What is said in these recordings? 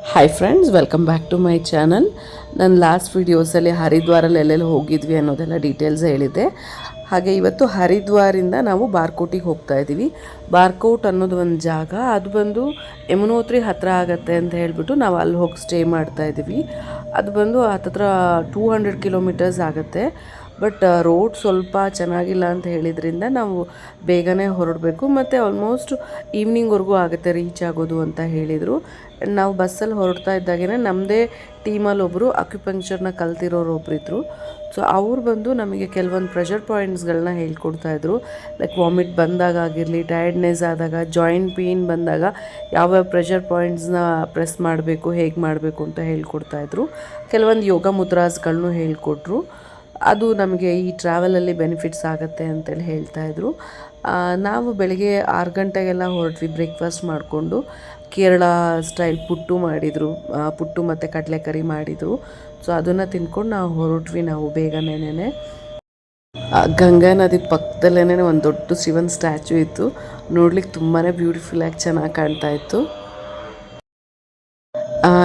Hi friends welcome back to my channel ನಾನು last ವೀಡಿಯೋಸಲ್ಲಿ ಹರಿದ್ವಾರಲ್ಲಿ ಎಲ್ಲೆಲ್ಲಿ ಹೋಗಿದ್ವಿ ಅನ್ನೋದೆಲ್ಲ ಡೀಟೇಲ್ಸ್ ಹೇಳಿದ್ದೆ. ಹಾಗೆ ಇವತ್ತು ಹರಿದ್ವಾರಿಂದ ನಾವು ಬಾರ್ಕೋಟಿಗೆ ಹೋಗ್ತಾ ಇದ್ದೀವಿ. ಬಾರ್ಕೋಟ್ ಅನ್ನೋದು ಒಂದು ಜಾಗ, ಅದು ಬಂದು ಯಮುನೋತ್ರಿ ಹತ್ತಿರ ಆಗತ್ತೆ ಅಂತ ಹೇಳಿಬಿಟ್ಟು ನಾವು ಅಲ್ಲಿ ಹೋಗಿ ಸ್ಟೇ ಮಾಡ್ತಾ ಇದ್ದೀವಿ. ಅದು ಬಂದು ಹತ್ತತ್ರ ಟೂ ಹಂಡ್ರೆಡ್ ಕಿಲೋಮೀಟರ್ಸ್ ಆಗುತ್ತೆ. ಬಟ್ ರೋಡ್ ಸ್ವಲ್ಪ ಚೆನ್ನಾಗಿಲ್ಲ ಅಂತ ಹೇಳಿದ್ರಿಂದ ನಾವು ಬೇಗನೆ ಹೊರಡಬೇಕು. ಮತ್ತು ಆಲ್ಮೋಸ್ಟ್ ಈವ್ನಿಂಗ್ವರೆಗೂ ಆಗುತ್ತೆ ರೀಚ್ ಆಗೋದು ಅಂತ ಹೇಳಿದರು. ನಾವು ಬಸ್ಸಲ್ಲಿ ಹೊರಡ್ತಾ ಇದ್ದಾಗೇ ನಮ್ಮದೇ ಟೀಮಲ್ಲಿ ಒಬ್ಬರು ಅಕ್ಯುಪಂಕ್ಚರ್ನ ಕಲ್ತಿರೋರು ಒಬ್ಬರಿದ್ದರು ಸೊ ಅವ್ರು ಬಂದು ನಮಗೆ ಕೆಲವೊಂದು ಪ್ರೆಷರ್ ಪಾಯಿಂಟ್ಸ್ಗಳನ್ನ ಹೇಳ್ಕೊಡ್ತಾ ಇದ್ರು. ಲೈಕ್ ವಾಮಿಟ್ ಬಂದಾಗ ಆಗಿರಲಿ ಟಯರ್ಡ್ನೆಸ್ ಆದಾಗ ಜಾಯಿಂಟ್ ಪೇಯ್ನ್ ಬಂದಾಗ ಯಾವ್ಯಾವ ಪ್ರೆಷರ್ ಪಾಯಿಂಟ್ಸ್ನ ಪ್ರೆಸ್ ಮಾಡಬೇಕು, ಹೇಗೆ ಮಾಡಬೇಕು ಅಂತ ಹೇಳ್ಕೊಡ್ತಾ ಇದ್ರು. ಕೆಲವೊಂದು ಯೋಗ ಮುದ್ರಾಸ್ಗಳನ್ನೂ ಹೇಳ್ಕೊಟ್ರು. ಅದು ನಮಗೆ ಈ ಟ್ರಾವೆಲಲ್ಲಿ ಬೆನಿಫಿಟ್ಸ್ ಆಗುತ್ತೆ ಅಂತೇಳಿ ಹೇಳ್ತಾ ಇದ್ರು. ಆ, ನಾವು ಬೆಳಗ್ಗೆ ಆರು ಗಂಟೆಗೆಲ್ಲ ಹೊರಟ್ವಿ ಬ್ರೇಕ್ಫಾಸ್ಟ್ ಮಾಡಿಕೊಂಡು ಕೇರಳ ಸ್ಟೈಲ್ ಪುಟ್ಟು ಮಾಡಿದರು. ಪುಟ್ಟು ಮತ್ತು ಕಡಲೆಕರಿ ಮಾಡಿದರು. ಸೊ ಅದನ್ನು ತಿನ್ಕೊಂಡು ನಾವು ಹೊರಟ್ವಿ ನಾವು ಬೇಗನೇನೇ ಗಂಗಾ ನದಿ ಪಕ್ಕದಲ್ಲೇ ಒಂದು ದೊಡ್ಡ ಶಿವನ್ ಸ್ಟ್ಯಾಚು ಇತ್ತು. ನೋಡ್ಲಿಕ್ಕೆ ತುಂಬಾ ಬ್ಯೂಟಿಫುಲ್ಲಾಗಿ ಚೆನ್ನಾಗಿ ಕಾಣ್ತಾ ಇತ್ತು.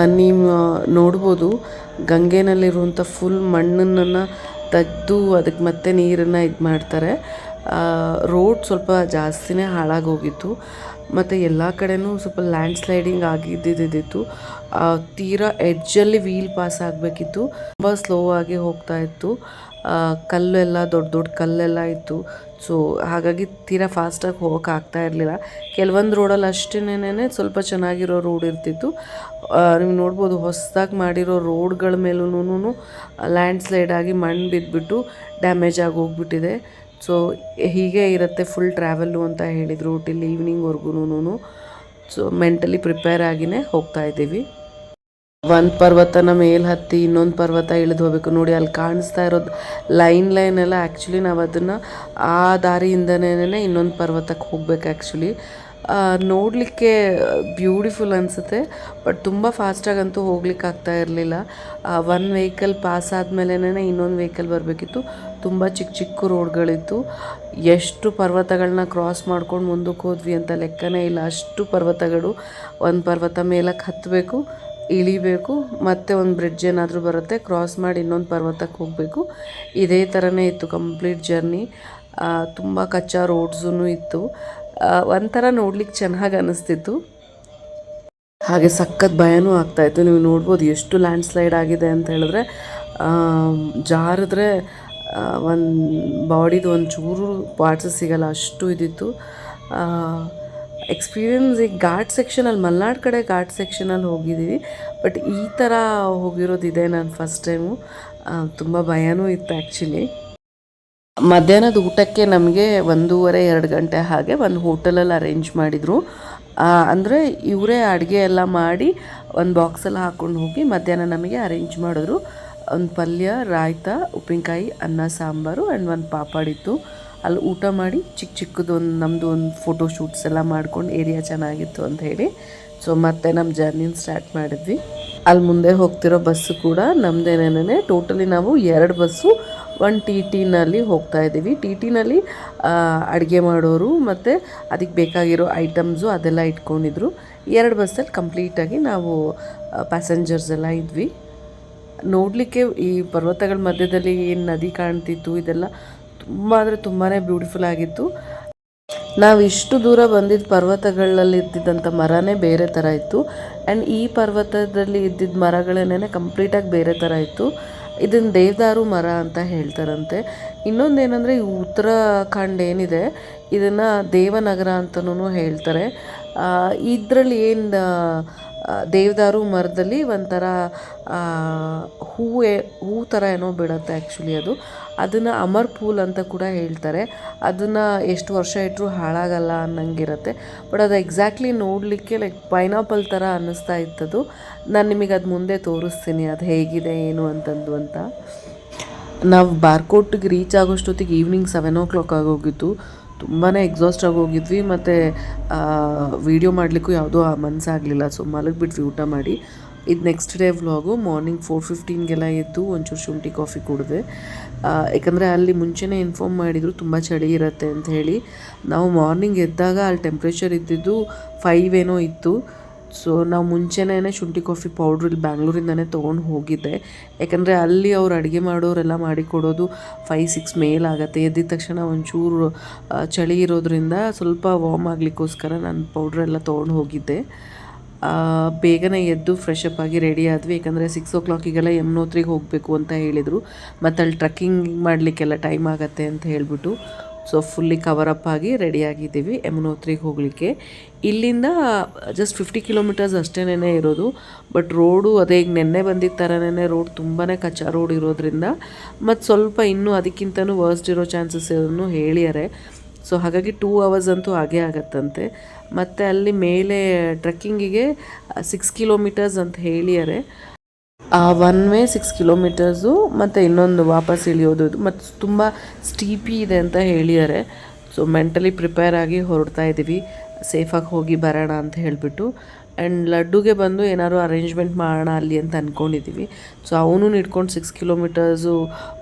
ನೀವು ನೋಡ್ಬೋದು ಗಂಗೆನಲ್ಲಿರುವಂಥ ಫುಲ್ ಮಣ್ಣನ್ನು ತೆಗೆದು ಅದಕ್ಕೆ ಮತ್ತೆ ನೀರನ್ನು ಇದು ಮಾಡ್ತಾರೆ. ರೋಡ್ ಸ್ವಲ್ಪ ಜಾಸ್ತಿನೇ ಹಾಳಾಗೋಗಿತ್ತು. ಮತ್ತು ಎಲ್ಲ ಕಡೆನೂ ಸ್ವಲ್ಪ ಲ್ಯಾಂಡ್ ಸ್ಲೈಡಿಂಗ್ ಆಗಿದ್ದಿದ್ದಿತ್ತು ತೀರಾ ಎಡ್ಜಲ್ಲಿ ವೀಲ್ ಪಾಸ್ ಆಗಬೇಕಿತ್ತು. ತುಂಬ ಸ್ಲೋ ಆಗಿ ಹೋಗ್ತಾ ಇತ್ತು. ಕಲ್ಲೆಲ್ಲ ದೊಡ್ಡ ದೊಡ್ಡ ಕಲ್ಲೆಲ್ಲ ಇತ್ತು. ಸೊ ಹಾಗಾಗಿ ತೀರಾ ಫಾಸ್ಟಾಗಿ ಹೋಗೋಕೆ ಆಗ್ತಾ ಇರಲಿಲ್ಲ. ಕೆಲವೊಂದು ರೋಡಲ್ಲಿ ಅಷ್ಟೇನೇ ಸ್ವಲ್ಪ ಚೆನ್ನಾಗಿರೋ ರೋಡ್ ಇರ್ತಿತ್ತು. ನೀವು ನೋಡ್ಬೋದು ಹೊಸದಾಗಿ ಮಾಡಿರೋ ರೋಡ್ಗಳ ಮೇಲೂ ಲ್ಯಾಂಡ್ ಸ್ಲೈಡ್ ಆಗಿ ಮಣ್ಣು ಬಿದ್ದುಬಿಟ್ಟು ಡ್ಯಾಮೇಜ್ ಆಗಿ ಹೋಗ್ಬಿಟ್ಟಿದೆ. ಸೊ, ಹೀಗೆ ಇರುತ್ತೆ ಫುಲ್ ಟ್ರಾವೆಲ್ಲು ಅಂತ ಹೇಳಿದರು. ಟಿಲ್ ಈವ್ನಿಂಗ್ವರೆಗೂ ಸೊ ಮೆಂಟಲಿ ಪ್ರಿಪೇರ್ ಆಗಿನೇ ಹೋಗ್ತಾ ಇದ್ದೀವಿ. ಒಂದು ಪರ್ವತನ ಮೇಲ್ ಹತ್ತಿ ಇನ್ನೊಂದು ಪರ್ವತ ಇಳಿದು ಹೋಗ್ಬೇಕು. ನೋಡಿ, ಅಲ್ಲಿ ಕಾಣಿಸ್ತಾ ಇರೋದು ಲೈನ್ ಲೈನ್ ಎಲ್ಲ ಆ್ಯಕ್ಚುಲಿ ನಾವು ಅದನ್ನ ಆ ದಾರಿಯಿಂದನೇ ಇನ್ನೊಂದು ಪರ್ವತಕ್ಕೆ ಹೋಗ್ಬೇಕು ಆ್ಯಕ್ಚುಲಿ ನೋಡಲಿಕ್ಕೆ ಬ್ಯೂಟಿಫುಲ್ ಅನಿಸುತ್ತೆ ಬಟ್ ತುಂಬ ಫಾಸ್ಟಾಗಂತೂ ಹೋಗ್ಲಿಕ್ಕೆ ಆಗ್ತಾ ಇರಲಿಲ್ಲ. ಒನ್ ವೆಹಿಕಲ್ ಪಾಸ್ ಆದಮೇಲೆ ಇನ್ನೊಂದು ವೆಹಿಕಲ್ ಬರಬೇಕಿತ್ತು. ತುಂಬ ಚಿಕ್ಕ ಚಿಕ್ಕ ರೋಡ್ಗಳಿತ್ತು ಎಷ್ಟು ಪರ್ವತಗಳನ್ನ ಕ್ರಾಸ್ ಮಾಡ್ಕೊಂಡು ಮುಂದಕ್ಕೆ ಹೋದ್ವಿ ಅಂತ ಲೆಕ್ಕನೇ ಇಲ್ಲ. ಅಷ್ಟು ಪರ್ವತಗಳು, ಒಂದು ಪರ್ವತ ಮೇಲಕ್ಕೆ ಹತ್ತಬೇಕು ಇಳಿಬೇಕು, ಮತ್ತೆ ಒಂದು ಬ್ರಿಡ್ಜ್ ಏನಾದರೂ ಬರುತ್ತೆ ಕ್ರಾಸ್ ಮಾಡಿ ಇನ್ನೊಂದು ಪರ್ವತಕ್ಕೆ ಹೋಗಬೇಕು. ಇದೇ ಥರನೇ ಇತ್ತು ಕಂಪ್ಲೀಟ್ ಜರ್ನಿ ತುಂಬ ಕಚ್ಚಾ ರೋಡ್ಸೂ ಇತ್ತು. ಒಂಥರ ನೋಡ್ಲಿಕ್ಕೆ ಚೆನ್ನಾಗಿ ಅನ್ನಿಸ್ತಿತ್ತು ಹಾಗೆ ಸಖತ್ ಭಯನೂ ಆಗ್ತಾಯಿತ್ತು ನೀವು ನೋಡ್ಬೋದು ಎಷ್ಟು ಲ್ಯಾಂಡ್ ಸ್ಲೈಡ್ ಆಗಿದೆ ಅಂತ ಹೇಳಿದ್ರೆ ಜಾರಿದ್ರೆ ಒಂದು ಬಾಡಿದು ಒಂದು ಚೂರು ಪಾರ್ಟ್ಸ್ ಸಿಗಲ್ಲ, ಅಷ್ಟು ಇದಿತ್ತು. ಎಕ್ಸ್ಪೀರಿಯನ್ಸ್ ಈ ಘಾಟ್ ಸೆಕ್ಷನಲ್ಲಿ ಮಲ್ನಾಡು ಕಡೆ ಘಾಟ್ ಸೆಕ್ಷನಲ್ಲಿ ಹೋಗಿದ್ದೀವಿ. ಬಟ್ ಈ ಥರ ಹೋಗಿರೋದಿದೆ ನಾನು ಫಸ್ಟ್ ಟೈಮು ತುಂಬ ಭಯನೂ ಇತ್ತು ಆ್ಯಕ್ಚುಲಿ ಮಧ್ಯಾಹ್ನದ ಊಟಕ್ಕೆ ನಮಗೆ ಒಂದೂವರೆ, ಎರಡು ಗಂಟೆ ಹಾಗೆ ಒಂದು ಹೋಟೆಲಲ್ಲಿ ಅರೇಂಜ್ ಮಾಡಿದರು. ಅಂದರೆ ಇವರೇ ಅಡುಗೆ ಎಲ್ಲ ಮಾಡಿ ಒಂದು ಬಾಕ್ಸಲ್ಲಿ ಹಾಕ್ಕೊಂಡು ಹೋಗಿ ಮಧ್ಯಾಹ್ನ ನಮಗೆ ಅರೇಂಜ್ ಮಾಡಿದ್ರು. ಒಂದು ಪಲ್ಯ, ರಾಯ್ತ, ಉಪ್ಪಿನಕಾಯಿ, ಅನ್ನ, ಸಾಂಬಾರು ಆ್ಯಂಡ್ ಒಂದು ಪಾಪಡಿತ್ತು ಅಲ್ಲಿ ಊಟ ಮಾಡಿ ಚಿಕ್ಕ ಚಿಕ್ಕದೊಂದು ನಮ್ಮದು ಒಂದು ಫೋಟೋ ಶೂಟ್ಸ್ ಎಲ್ಲ ಮಾಡ್ಕೊಂಡು ಏರಿಯಾ ಚೆನ್ನಾಗಿತ್ತು ಅಂತ ಹೇಳಿ. ಸೊ ಮತ್ತೆ ನಮ್ಮ ಜರ್ನಿನ ಸ್ಟಾರ್ಟ್ ಮಾಡಿದ್ವಿ. ಅಲ್ಲಿ ಮುಂದೆ ಹೋಗ್ತಿರೋ ಬಸ್ಸು ಕೂಡ ನಮ್ಮದೇನೇನೆ ಟೋಟಲಿ ನಾವು ಎರಡು ಬಸ್ಸು ಒಂದು ಟಿ ಟಿನಲ್ಲಿ ಹೋಗ್ತಾ ಇದ್ದೀವಿ. ಟಿ ಟಿನಲ್ಲಿ ಅಡುಗೆ ಮಾಡೋರು ಮತ್ತು ಅದಕ್ಕೆ ಬೇಕಾಗಿರೋ ಐಟಮ್ಸು ಅದೆಲ್ಲ ಇಟ್ಕೊಂಡಿದ್ರು. ಎರಡು ಬಸ್ಸಲ್ಲಿ ಕಂಪ್ಲೀಟಾಗಿ ನಾವು ಪ್ಯಾಸೆಂಜರ್ಸ್ ಎಲ್ಲ ಇದ್ವಿ. ನೋಡಲಿಕ್ಕೆ ಈ ಪರ್ವತಗಳ ಮಧ್ಯದಲ್ಲಿ ಏನು ನದಿ ಕಾಣ್ತಿತ್ತು ಇದೆಲ್ಲ ತುಂಬ ಅಂದರೆ ತುಂಬಾ ಬ್ಯೂಟಿಫುಲ್ ಆಗಿತ್ತು. ನಾವು ಇಷ್ಟು ದೂರ ಬಂದಿದ್ದ ಪರ್ವತಗಳಲ್ಲಿ ಇದ್ದಿದ್ದಂಥ ಮರನೇ ಬೇರೆ ಥರ ಇತ್ತು. ಆ್ಯಂಡ್ ಈ ಪರ್ವತದಲ್ಲಿ ಇದ್ದಿದ್ದ ಮರಗಳೇನೇ ಕಂಪ್ಲೀಟಾಗಿ ಬೇರೆ ಥರ ಇತ್ತು. ಇದನ್ನು ದೇವದಾರು ಮರ ಅಂತ ಹೇಳ್ತಾರಂತೆ. ಇನ್ನೊಂದೇನೆಂದರೆ ಈ ಉತ್ತರಾಖಂಡ್ ಏನಿದೆ, ಇದನ್ನು ದೇವನಗರ ಅಂತಲೂ ಹೇಳ್ತಾರೆ. ಇದರಲ್ಲಿ ಏನು ದೇವದಾರು ಮರದಲ್ಲಿ ಒಂಥರ ಹೂವೆ, ಹೂ ಥರ ಏನೋ ಬಿಡುತ್ತೆ ಆ್ಯಕ್ಚುಲಿ ಅದು. ಅದನ್ನು ಅಮರ್ ಪೂಲ್ ಅಂತ ಕೂಡ ಹೇಳ್ತಾರೆ. ಅದನ್ನು ಎಷ್ಟು ವರ್ಷ ಇಟ್ಟರೂ ಹಾಳಾಗಲ್ಲ ಅನ್ನಂಗಿರುತ್ತೆ. ಬಟ್ ಅದು ಎಕ್ಸಾಕ್ಟ್ಲಿ ನೋಡಲಿಕ್ಕೆ ಲೈಕ್ ಪೈನಾಪಲ್ ಥರ ಅನ್ನಿಸ್ತಾ ಇತ್ತದು ನಾನು ನಿಮಗೆ ಅದು ಮುಂದೆ ತೋರಿಸ್ತೀನಿ. ಅದು ಹೇಗಿದೆ, ಏನು ಅಂತಂದು ಅಂತ. ನಾವು ಬಾರ್ಕೋಟ್ಗೆ ರೀಚ್ ಆಗೋಷ್ಟೊತ್ತಿಗೆ ಈವ್ನಿಂಗ್ ಸೆವೆನ್ ಓ ಕ್ಲಾಕ್ ಆಗೋಗಿತ್ತು ತುಂಬಾ ಎಕ್ಸಾಸ್ಟ್ ಆಗೋಗಿದ್ವಿ ಮತ್ತು ವೀಡಿಯೋ ಮಾಡಲಿಕ್ಕೂ ಯಾವುದೂ ಮನಸ್ಸಾಗಲಿಲ್ಲ ಸೊ ಮಲಗಿಬಿಟ್ವಿ ಊಟ ಮಾಡಿ. ಇದು next day vlog morning four ಫಿಫ್ಟೀನ್ಗೆಲ್ಲ ಎದ್ದು ಒಂಚೂರು ಶುಂಠಿ ಕಾಫಿ ಕುಡಿದೆ. ಯಾಕಂದರೆ ಅಲ್ಲಿ ಮುಂಚೆನೇ ಇನ್ಫಾರ್ಮ್ ಮಾಡಿದರು ತುಂಬ ಚಳಿ ಇರುತ್ತೆ ಅಂತ ಹೇಳಿ. ನಾವು ಮಾರ್ನಿಂಗ್ ಎದ್ದಾಗ ಅಲ್ಲಿ ಟೆಂಪ್ರೇಚರ್ ಇದ್ದಿದ್ದು ಫೈವ್ ಏನೋ ಇತ್ತು. ಸೊ ನಾವು ಮುಂಚೆನೇ ಶುಂಠಿ ಕಾಫಿ ಪೌಡ್ರ್ ಇಲ್ಲಿ ಬ್ಯಾಂಗ್ಳೂರಿಂದನೇ ತೊಗೊಂಡು ಹೋಗಿದ್ದೆ. ಯಾಕಂದರೆ ಅಲ್ಲಿ ಅವ್ರು ಅಡುಗೆ ಮಾಡೋರೆಲ್ಲ ಮಾಡಿಕೊಡೋದು ಫೈವ್ ಸಿಕ್ಸ್ ಮೇಲ್ ಆಗುತ್ತೆ. ಎದ್ದಿದ ತಕ್ಷಣ ಒಂಚೂರು ಚಳಿ ಇರೋದ್ರಿಂದ ಸ್ವಲ್ಪ ವಾರ್ಮ್ ಆಗಲಿಕ್ಕೋಸ್ಕರ ನಾನು ಪೌಡ್ರೆಲ್ಲ ತೊಗೊಂಡು ಹೋಗಿದ್ದೆ. ಬೇಗನೆ ಎದ್ದು ಫ್ರೆಶ್ ಅಪ್ ಆಗಿ ರೆಡಿ ಆದ್ವಿ. ಯಾಕಂದರೆ ಸಿಕ್ಸ್ ಓ ಕ್ಲಾಕಿಗೆಲ್ಲ ಯಮುನೋತ್ರಿಗೆ ಹೋಗಬೇಕು ಅಂತ ಹೇಳಿದರು. ಮತ್ತು ಅಲ್ಲಿ ಟ್ರಕ್ಕಿಂಗ್ ಮಾಡಲಿಕ್ಕೆಲ್ಲ ಟೈಮ್ ಆಗತ್ತೆ ಅಂತ ಹೇಳಿಬಿಟ್ಟು ಸೊ ಫುಲ್ಲಿ ಕವರ್ ಅಪ್ ಆಗಿ ರೆಡಿ ಆಗಿದ್ದೀವಿ ಯಮುನೋತ್ರಿಗೆ ಹೋಗಲಿಕ್ಕೆ. ಇಲ್ಲಿಂದ ಜಸ್ಟ್ ಫಿಫ್ಟಿ ಕಿಲೋಮೀಟರ್ಸ್ ಅಷ್ಟೇನೇ ಇರೋದು. ಬಟ್ ರೋಡು ಅದೇ ಈಗ ನೆನ್ನೆ ಬಂದಿದ್ದ ಥರನೇ ರೋಡ್ ತುಂಬಾ ಕಚ್ಚಾ ರೋಡ್ ಇರೋದ್ರಿಂದ. ಮತ್ತು ಸ್ವಲ್ಪ ಇನ್ನೂ ಅದಕ್ಕಿಂತನೂ ವರ್ಸ್ಟ್ ಇರೋ ಚಾನ್ಸಸ್ ಇರೋದನ್ನು ಹೇಳಿದ್ದಾರೆ ಸೊ ಹಾಗಾಗಿ ಟೂ ಅವರ್ಸ್ ಅಂತೂ ಆಗೇ ಆಗತ್ತಂತೆ. ಮತ್ತು ಅಲ್ಲಿ ಮೇಲೆ ಟ್ರೆಕ್ಕಿಂಗಿಗೆ ಸಿಕ್ಸ್ ಕಿಲೋಮೀಟರ್ಸ್ ಅಂತ ಹೇಳಿದ್ದಾರೆ ಒನ್ ವೇ ಸಿಕ್ಸ್ ಕಿಲೋಮೀಟರ್ಸು ಮತ್ತು ಇನ್ನೊಂದು ವಾಪಸ್ ಇಳಿಯೋದು. ಮತ್ತು ತುಂಬ ಸ್ಟೀಪಿ ಇದೆ ಅಂತ ಹೇಳಿದ್ದಾರೆ ಸೊ ಮೆಂಟಲಿ ಪ್ರಿಪೇರ್ ಆಗಿ ಹೊರಡ್ತಾ ಇದ್ದೀವಿ ಸೇಫಾಗಿ ಹೋಗಿ ಬರೋಣ ಅಂತ ಹೇಳಿಬಿಟ್ಟು. ಆ್ಯಂಡ್ ಲಡ್ಡುಗೆ ಬಂದು ಏನಾದ್ರು ಅರೇಂಜ್ಮೆಂಟ್ ಮಾಡೋಣ ಅಲ್ಲಿ ಅಂತ ಅಂದ್ಕೊಂಡಿದ್ದೀವಿ ಸೊ ಅವನು ಇಟ್ಕೊಂಡು ಸಿಕ್ಸ್ ಕಿಲೋಮೀಟರ್ಸು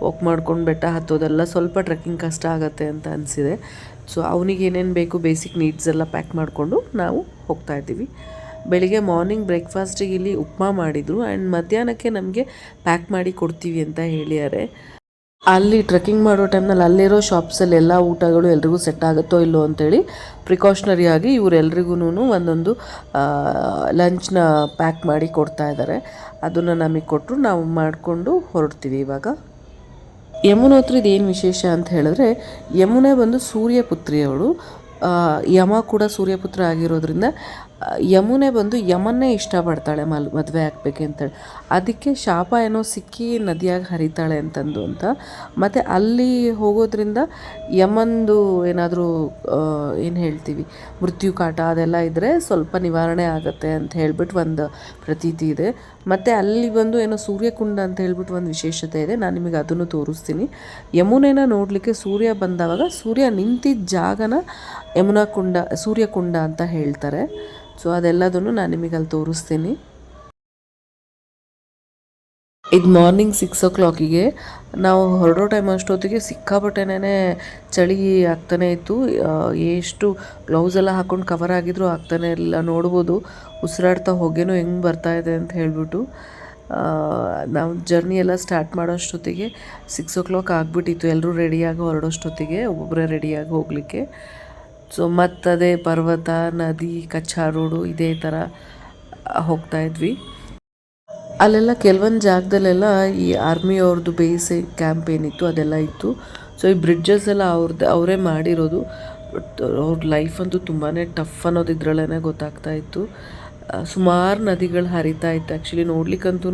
ವಾಕ್ ಮಾಡ್ಕೊಂಡು ಬೆಟ್ಟ ಹತ್ತೋದೆಲ್ಲ ಸ್ವಲ್ಪ ಟ್ರೆಕ್ಕಿಂಗ್ ಕಷ್ಟ ಆಗುತ್ತೆ ಅಂತ ಅನಿಸಿದೆ. ಸೊ ಅವನಿಗೆ ಏನೇನು ಬೇಕು ಬೇಸಿಕ್ ನೀಡ್ಸ್ ಎಲ್ಲ ಪ್ಯಾಕ್ ಮಾಡಿಕೊಂಡು ನಾವು ಹೋಗ್ತಾ ಇದ್ದೀವಿ ಬೆಳಿಗ್ಗೆ ಮಾರ್ನಿಂಗ್ ಬ್ರೇಕ್ಫಾಸ್ಟಿಗೆ ಇಲ್ಲಿ ಉಪ್ಮಾ ಮಾಡಿದರು ಆ್ಯಂಡ್ ಮಧ್ಯಾಹ್ನಕ್ಕೆ ನಮಗೆ ಪ್ಯಾಕ್ ಮಾಡಿ ಕೊಡ್ತೀವಿ ಅಂತ ಹೇಳಿದ್ದಾರೆ. ಅಲ್ಲಿ ಟ್ರೆಕ್ಕಿಂಗ್ ಮಾಡೋ ಟೈಮ್ನಲ್ಲಿ ಅಲ್ಲಿರೋ ಶಾಪ್ಸಲ್ಲಿ ಎಲ್ಲ ಊಟಗಳು ಎಲ್ರಿಗೂ ಸೆಟ್ ಆಗುತ್ತೋ ಇಲ್ಲೋ ಅಂತೇಳಿ ಪ್ರಿಕಾಷನರಿ ಆಗಿ ಇವರೆಲ್ರಿಗೂ ಒಂದೊಂದು ಲಂಚ್ನ ಪ್ಯಾಕ್ ಮಾಡಿ ಕೊಡ್ತಾ ಇದ್ದಾರೆ. ಅದನ್ನು ನಮಗೆ ಕೊಟ್ಟರು ನಾವು ಮಾಡಿಕೊಂಡು ಹೊರಡ್ತೀವಿ ಇವಾಗ. ಯಮುನೋತ್ರಿದು ಏನು ವಿಶೇಷ ಅಂತ ಹೇಳಿದ್ರೆ ಯಮುನೆ ಬಂದು ಸೂರ್ಯಪುತ್ರಿಯವಳು. ಯಮ ಕೂಡ ಸೂರ್ಯಪುತ್ರ ಆಗಿರೋದ್ರಿಂದ ಯಮುನೆ ಬಂದು ಯಮನ್ನೇ ಇಷ್ಟಪಡ್ತಾಳೆ ಮಲ್, ಮದುವೆ ಆಗ್ಬೇಕಂತೇಳಿ ಅದಕ್ಕೆ ಶಾಪ ಏನೋ ಸಿಕ್ಕಿ ನದಿಯಾಗಿ ಹರಿತಾಳೆ ಅಂತಂದು ಅಂತ. ಮತ್ತು ಅಲ್ಲಿ ಹೋಗೋದ್ರಿಂದ ಯಮಂದು ಏನಾದರೂ ಏನು ಹೇಳ್ತೀವಿ, ಮೃತ್ಯು ಕಾಟ ಅದೆಲ್ಲ ಇದ್ದರೆ ಸ್ವಲ್ಪ ನಿವಾರಣೆ ಆಗುತ್ತೆ ಅಂತ ಹೇಳ್ಬಿಟ್ಟು ಒಂದು ಪ್ರತೀತಿ ಇದೆ. ಮತ್ತು ಅಲ್ಲಿ ಬಂದು ಏನೋ ಸೂರ್ಯಕುಂಡ ಅಂತ ಹೇಳ್ಬಿಟ್ಟು ಒಂದು ವಿಶೇಷತೆ ಇದೆ. ನಾನು ನಿಮಗೆ ಅದನ್ನು ತೋರಿಸ್ತೀನಿ. ಯಮುನೆನ ನೋಡಲಿಕ್ಕೆ ಸೂರ್ಯ ಬಂದವಾಗ ಸೂರ್ಯ ನಿಂತಿದ್ದ ಜಾಗನ ಯಮುನಾ ಕುಂಡ ಸೂರ್ಯಕುಂಡ ಅಂತ ಹೇಳ್ತಾರೆ. ಸೊ ಅದೆಲ್ಲದನ್ನು ನಾನು ನಿಮಗೆ ಅಲ್ಲಿ ತೋರಿಸ್ತೀನಿ. ಇದು ಮಾರ್ನಿಂಗ್ ಸಿಕ್ಸ್ ಓ ಕ್ಲಾಕಿಗೆ ನಾವು ಹೊರಡೋ ಟೈಮ್ ಅಷ್ಟೊತ್ತಿಗೆ ಸಿಕ್ಕಾಪಟ್ಟೆನೇ ಚಳಿ ಆಗ್ತಾನೆ ಇತ್ತು. ಎಷ್ಟು ಗ್ಲೌಸ್ ಎಲ್ಲ ಹಾಕ್ಕೊಂಡು ಕವರ್ ಆಗಿದ್ರು ಆಗ್ತಾನೆ ಇರಲಿಲ್ಲ ನೋಡ್ಬೋದು ಉಸಿರಾಡ್ತಾ ಹೊಗೆನೂ ಹೆಂಗೆ ಬರ್ತಾ ಇದೆ ಅಂತ ಹೇಳಿಬಿಟ್ಟು. ನಾವು ಜರ್ನಿ ಎಲ್ಲ ಸ್ಟಾರ್ಟ್ ಮಾಡೋಷ್ಟೊತ್ತಿಗೆ ಸಿಕ್ಸ್ ಓ ಕ್ಲಾಕ್ ಆಗಿಬಿಟ್ಟಿತ್ತು. ಎಲ್ಲರೂ ರೆಡಿಯಾಗಿ ಹೊರಡೋಷ್ಟೊತ್ತಿಗೆ ಒಬ್ಬೊಬ್ಬರೇ ರೆಡಿಯಾಗಿ ಹೋಗಲಿಕ್ಕೆ. ಸೊ ಮತ್ತದೆ ಪರ್ವತ, ನದಿ ಕಚ್ಚಾ ರೋಡು ಇದೇ ಥರ ಹೋಗ್ತಾ ಇದ್ವಿ. ಅಲ್ಲೆಲ್ಲ ಕೆಲವೊಂದು ಜಾಗದಲ್ಲೆಲ್ಲ ಈ ಆರ್ಮಿ ಅವ್ರದ್ದು ಬೇಸ್ ಕ್ಯಾಂಪ್ ಏನಿತ್ತು ಅದೆಲ್ಲ ಇತ್ತು. ಸೊ ಈ ಬ್ರಿಡ್ಜಸ್ ಎಲ್ಲ ಅವ್ರದ್ದು ಅವರೇ ಮಾಡಿರೋದು. ಅವ್ರ ಲೈಫ್ ಅಂತೂ ತುಂಬಾ ಟಫ್ ಅನ್ನೋದು ಇದ್ರಲ್ಲೇ ಗೊತ್ತಾಗ್ತಾ ಇತ್ತು. ಸುಮಾರು ನದಿಗಳು ಹರಿತಾ ಇತ್ತು. ಆ್ಯಕ್ಚುಲಿ ನೋಡ್ಲಿಕ್ಕಂತೂ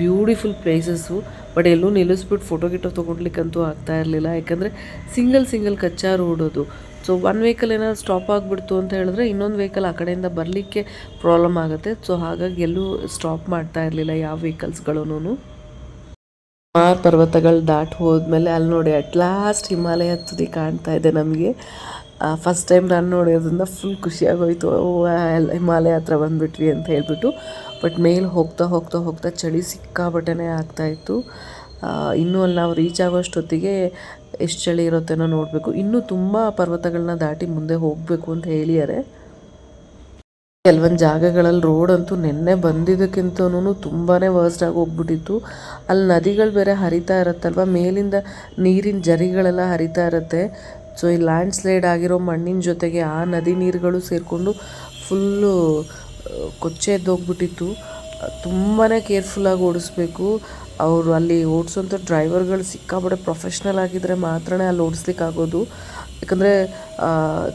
ಬ್ಯೂಟಿಫುಲ್ ಪ್ಲೇಸಸ್ಸು ಬಟ್ ಎಲ್ಲೂ ನಿಲ್ಲಿಸ್ಬಿಟ್ಟು ಫೋಟೋ ಗಿಟೋ ತೊಗೊಳ್ಲಿಕ್ಕಂತೂ ಆಗ್ತಾ ಇರಲಿಲ್ಲ. ಯಾಕಂದರೆ ಸಿಂಗಲ್ ಸಿಂಗಲ್ ಕಚ್ಚಾ ರೋಡೋದು ಸೊ ಒನ್ ವೆಹಿಕಲ್ ಏನಾದ್ರು ಸ್ಟಾಪ್ ಆಗಿಬಿಡ್ತು ಅಂತ ಹೇಳಿದ್ರೆ ಇನ್ನೊಂದು ವೆಹಿಕಲ್ ಆ ಕಡೆಯಿಂದ ಬರಲಿಕ್ಕೆ ಪ್ರಾಬ್ಲಮ್ ಆಗುತ್ತೆ. ಸೊ ಹಾಗಾಗಿ ಎಲ್ಲೂ ಸ್ಟಾಪ್ ಮಾಡ್ತಾ ಇರಲಿಲ್ಲ ಯಾವ ವೆಹಿಕಲ್ಸ್ಗಳೂ ಮಾರ್ ಪರ್ವತಗಳು ದಾಟಿ ಹೋದ್ಮೇಲೆ ಅಲ್ಲಿ ನೋಡಿ ಅಟ್ ಲಾಸ್ಟ್ ಹಿಮಾಲಯ ತುದಿ ಕಾಣ್ತಾ ಇದೆ ನಮಗೆ. ಫಸ್ಟ್ ಟೈಮ್ ನಾನು ನೋಡೋದ್ರಿಂದ ಫುಲ್ ಖುಷಿಯಾಗೋಯ್ತು. ಹಿಮಾಲಯ ಹತ್ರ ಬಂದುಬಿಟ್ವಿ ಅಂತ ಹೇಳ್ಬಿಟ್ಟು. ಬಟ್ ಮೇಲೆ ಹೋಗ್ತಾ ಹೋಗ್ತಾ ಹೋಗ್ತಾ ಚಳಿ ಸಿಕ್ಕಾಬಟ್ಟೆನೇ ಆಗ್ತಾಯಿತ್ತು ಇನ್ನೂ ಅಲ್ಲಿ ನಾವು ರೀಚ್ ಆಗೋಷ್ಟೊತ್ತಿಗೆ ಎಷ್ಟು ಚಳಿ ಇರುತ್ತೆನೋ ನೋಡಬೇಕು. ಇನ್ನೂ ತುಂಬ ಪರ್ವತಗಳನ್ನ ದಾಟಿ ಮುಂದೆ ಹೋಗಬೇಕು ಅಂತ ಹೇಳಿದ್ದಾರೆ ಕೆಲವೊಂದು ಜಾಗಗಳಲ್ಲಿ ರೋಡ್ ಅಂತೂ ನಿನ್ನೆ ಬಂದಿದ್ದಕ್ಕಿಂತನೂ ತುಂಬಾ ವರ್ಸ್ಟ್ ಆಗಿ ಹೋಗ್ಬಿಟ್ಟಿತ್ತು. ಅಲ್ಲಿ ನದಿಗಳು ಬೇರೆ ಹರಿತಾ ಇರುತ್ತಲ್ವ? ಮೇಲಿಂದ ನೀರಿನ ಜರಿಗಳೆಲ್ಲ ಹರಿತಾ ಇರುತ್ತೆ. ಸೊ ಈ ಲ್ಯಾಂಡ್ ಸ್ಲೈಡ್ ಆಗಿರೋ ಮಣ್ಣಿನ ಜೊತೆಗೆ ಆ ನದಿ ನೀರುಗಳು ಸೇರಿಕೊಂಡು ಫುಲ್ಲು ಕೊಚ್ಚೆ ಎದ್ದೋಗ್ಬಿಟ್ಟಿತ್ತು. ತುಂಬಾ ಕೇರ್ಫುಲ್ಲಾಗಿ ಓಡಿಸ್ಬೇಕು. ಅವರು ಅಲ್ಲಿ ಓಡಿಸೋಂಥ ಡ್ರೈವರ್ಗಳು ಸಿಕ್ಕಾಪಟ್ಟೆ ಪ್ರೊಫೆಷ್ನಲ್ ಆಗಿದ್ದರೆ ಮಾತ್ರನೇ ಅಲ್ಲಿ ಓಡಿಸ್ಲಿಕ್ಕಾಗೋದು ಯಾಕಂದರೆ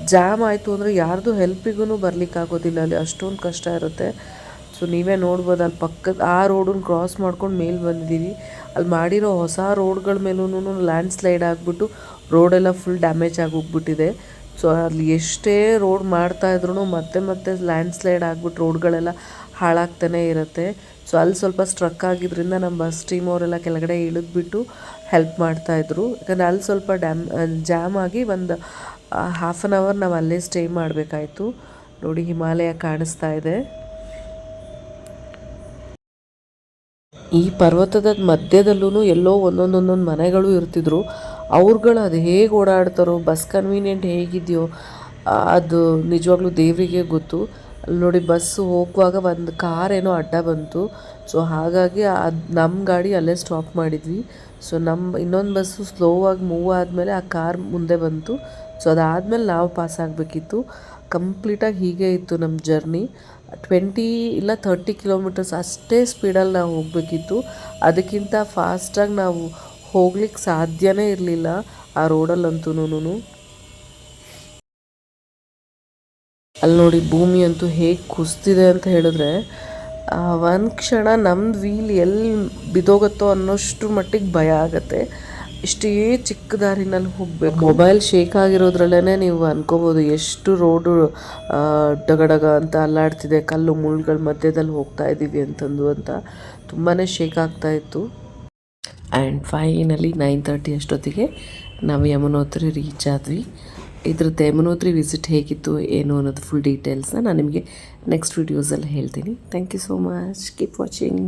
ಜಾಮ್ ಆಯಿತು ಅಂದರೆ ಯಾರ್ದು ಹೆಲ್ಪಿಗೂ ಬರ್ಲಿಕ್ಕಾಗೋದಿಲ್ಲ ಅಲ್ಲಿ ಅಷ್ಟೊಂದು ಕಷ್ಟ ಇರುತ್ತೆ. ಸೊ, ನೀವೇ ನೋಡ್ಬೋದು, ಅಲ್ಲಿ ಪಕ್ಕದ ಆ ರೋಡನ್ನು ಕ್ರಾಸ್ ಮಾಡ್ಕೊಂಡು ಮೇಲೆ ಬಂದಿದ್ದೀವಿ ಅಲ್ಲಿ ಮಾಡಿರೋ ಹೊಸ ರೋಡ್ಗಳ ಮೇಲೂ ಲ್ಯಾಂಡ್ ಸ್ಲೈಡ್ ಆಗಿಬಿಟ್ಟು ರೋಡೆಲ್ಲ ಫುಲ್ ಡ್ಯಾಮೇಜ್ ಆಗಿ ಹೋಗ್ಬಿಟ್ಟಿದೆ. ಸೊ, ಅಲ್ಲಿ ಎಷ್ಟೇ ರೋಡ್ ಮಾಡ್ತಾ ಮತ್ತೆ ಮತ್ತೆ ಲ್ಯಾಂಡ್ ಸ್ಲೈಡ್ ಆಗಿಬಿಟ್ಟು ರೋಡ್ಗಳೆಲ್ಲ ಹಾಳಾಗ್ತಾನೆ ಇರುತ್ತೆ. ಸೊ ಅಲ್ಲಿ ಸ್ವಲ್ಪ ಸ್ಟ್ರಕ್ ಆಗಿದ್ದರಿಂದ ನಮ್ಮ ಬಸ್ ಟೀಮ್ ಅವರೆಲ್ಲ ಕೆಳಗಡೆ ಇಳಿದ್ಬಿಟ್ಟು ಹೆಲ್ಪ್ ಮಾಡ್ತಾಯಿದ್ರು ಯಾಕಂದರೆ ಅಲ್ಲಿ ಸ್ವಲ್ಪ ಡ್ಯಾಮ್ ಜಾಮ್ ಆಗಿ ಒಂದು ಹಾಫ್ ಆನ್ ಅವರ್ ನಾವು ಅಲ್ಲೇ ಸ್ಟೇ ಮಾಡಬೇಕಾಯ್ತು. ನೋಡಿ, ಹಿಮಾಲಯ ಕಾಣಿಸ್ತಾ ಇದೆ. ಈ ಪರ್ವತದ ಮಧ್ಯದಲ್ಲೂ ಎಲ್ಲೋ ಒಂದೊಂದೊಂದೊಂದು ಮನೆಗಳು ಇರ್ತಿದ್ರು. ಅವ್ರುಗಳು ಅದು ಹೇಗೆ ಓಡಾಡ್ತಾರೋ ಬಸ್ ಕನ್ವೀನಿಯೆಂಟ್ ಹೇಗಿದೆಯೋ ಅದು ನಿಜವಾಗ್ಲೂ ದೇವರಿಗೆ ಗೊತ್ತು. ನೋಡಿ ಬಸ್ಸು ಹೋಗುವಾಗ ಒಂದು ಕಾರ್ ಏನೋ ಅಡ್ಡ ಬಂತು. ಸೊ ಹಾಗಾಗಿ ಅದು ನಮ್ಮ ಗಾಡಿ ಅಲ್ಲೇ ಸ್ಟಾಪ್ ಮಾಡಿದ್ವಿ. ಸೊ ನಮ್ಮ ಇನ್ನೊಂದು ಬಸ್ಸು ಸ್ಲೋ ಆಗಿ ಮೂವ್ ಆದಮೇಲೆ ಆ ಕಾರ್ ಮುಂದೆ ಬಂತು. ಸೊ ಅದಾದಮೇಲೆ ನಾವು ಪಾಸ್ ಆಗಬೇಕಿತ್ತು. ಕಂಪ್ಲೀಟಾಗಿ ಹೀಗೆ ಇತ್ತು ನಮ್ಮ ಜರ್ನಿ ಟ್ವೆಂಟಿ ಇಲ್ಲ ತರ್ಟಿ ಕಿಲೋಮೀಟರ್ಸ್ ಅಷ್ಟೇ ಸ್ಪೀಡಲ್ಲಿ ನಾವು ಹೋಗಬೇಕಿತ್ತು. ಅದಕ್ಕಿಂತ ಫಾಸ್ಟಾಗಿ ನಾವು ಹೋಗ್ಲಿಕ್ಕೆ ಸಾಧ್ಯನೇ ಇರಲಿಲ್ಲ ಆ ರೋಡಲ್ಲಂತೂ ಅಲ್ಲಿ ನೋಡಿ ಭೂಮಿ ಅಂತೂ ಹೇಗೆ ಕುಸ್ತಿದೆ ಅಂತ ಹೇಳಿದ್ರೆ ಒಂದು ಕ್ಷಣ ನಮ್ದು ವೀಲ್ ಎಲ್ಲಿ ಬಿದೋಗುತ್ತೋ ಅನ್ನೋಷ್ಟು ಮಟ್ಟಿಗೆ ಭಯ ಆಗತ್ತೆ. ಇಷ್ಟೇ ಚಿಕ್ಕ ದಾರಿನಲ್ಲಿ ಹೋಗಬೇಕು. ಮೊಬೈಲ್ ಶೇಕ್ ಆಗಿರೋದ್ರಲ್ಲೇ ನೀವು ಅನ್ಕೋಬೋದು ಎಷ್ಟು ರೋಡು ಡಗಡಗ ಅಂತ ಅಲ್ಲಾಡ್ತಿದೆ, ಕಲ್ಲು ಮುಳ್ಳುಗಳ ಮಧ್ಯದಲ್ಲಿ ಹೋಗ್ತಾ ಇದ್ದೀವಿ ಅಂತಂದು ಅಂತ ತುಂಬಾ ಶೇಕ್ ಆಗ್ತಾ ಇತ್ತು. ಆ್ಯಂಡ್ ಫೈನಲಿ ನೈನ್ ತರ್ಟಿ ಅಷ್ಟೊತ್ತಿಗೆ, ನಾವು ಯಮುನೋತ್ರಿ ರೀಚ್ ಆದ್ವಿ. ಇದ್ರದ್ದು ಯಮುನೋತ್ರಿ ವಿಸಿಟ್ ಹೇಗಿತ್ತು, ಏನು ಅನ್ನೋದು ಫುಲ್ ಡೀಟೇಲ್ಸ್ನ ನಾನು ನಿಮಗೆ ನೆಕ್ಸ್ಟ್ ವೀಡಿಯೋಸಲ್ಲಿ ಹೇಳ್ತೀನಿ. Thank you so much keep watching